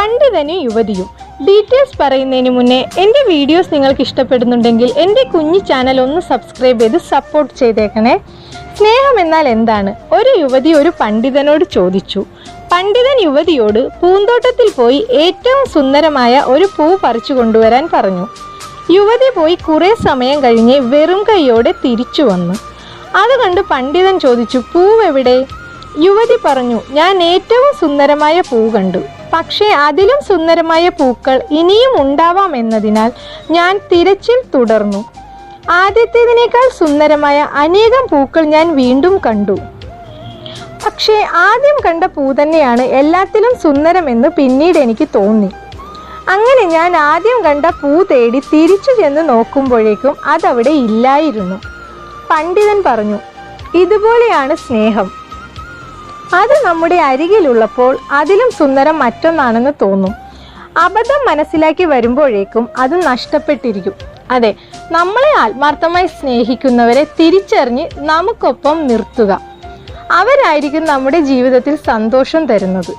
പണ്ഡിതനും യുവതിയും. ഡീറ്റെയിൽസ് പറയുന്നതിന് മുന്നേ എന്റെ വീഡിയോസ് നിങ്ങൾക്ക് ഇഷ്ടപ്പെടുന്നുണ്ടെങ്കിൽ എന്റെ കുഞ്ഞു ചാനൽ ഒന്ന് സബ്സ്ക്രൈബ് ചെയ്ത് സപ്പോർട്ട് ചെയ്തേക്കണേ. സ്നേഹം എന്നാൽ എന്താണ്? ഒരു യുവതി ഒരു പണ്ഡിതനോട് ചോദിച്ചു. പണ്ഡിതൻ യുവതിയോട് പൂന്തോട്ടത്തിൽ പോയി ഏറ്റവും സുന്ദരമായ ഒരു പൂ പറിച്ചു കൊണ്ടുവരാൻ പറഞ്ഞു. യുവതി പോയി കുറേ സമയം കഴിഞ്ഞ് വെറും കൈയോടെ തിരിച്ചു വന്നു. അത് കണ്ട് പണ്ഡിതൻ ചോദിച്ചു പൂവെവിടെ യുവതി പറഞ്ഞു ഞാൻ ഏറ്റവും സുന്ദരമായ പൂ കണ്ടു. പക്ഷേ അതിലും സുന്ദരമായ പൂക്കൾ ഇനിയും ഉണ്ടാവാം എന്നതിനാൽ ഞാൻ തിരച്ചിൽ തുടർന്നു. ആദ്യത്തേതിനേക്കാൾ സുന്ദരമായ അനേകം പൂക്കൾ ഞാൻ വീണ്ടും കണ്ടു. പക്ഷേ ആദ്യം കണ്ട പൂ തന്നെയാണ് എല്ലാത്തിലും സുന്ദരമെന്ന് പിന്നീട് എനിക്ക് തോന്നി. അങ്ങനെ ഞാൻ ആദ്യം കണ്ട പൂ തേടി തിരിച്ചു ചെന്ന് നോക്കുമ്പോഴേക്കും അതവിടെ ഇല്ലായിരുന്നു. പണ്ഡിതൻ പറഞ്ഞു ഇതുപോലെയാണ് സ്നേഹം. അത് നമ്മുടെ അരികിലുള്ളപ്പോൾ അതിലും സുന്ദരം മറ്റൊന്നാണെന്ന് തോന്നും. അബദ്ധം മനസ്സിലാക്കി വരുമ്പോഴേക്കും അത് നഷ്ടപ്പെട്ടിരിക്കും. അതെ നമ്മളെ ആത്മാർത്ഥമായി സ്നേഹിക്കുന്നവരെ തിരിച്ചറിഞ്ഞ് നമുക്കൊപ്പം നിർത്തുക. അവരായിരിക്കും നമ്മുടെ ജീവിതത്തിൽ സന്തോഷം തരുന്നത്.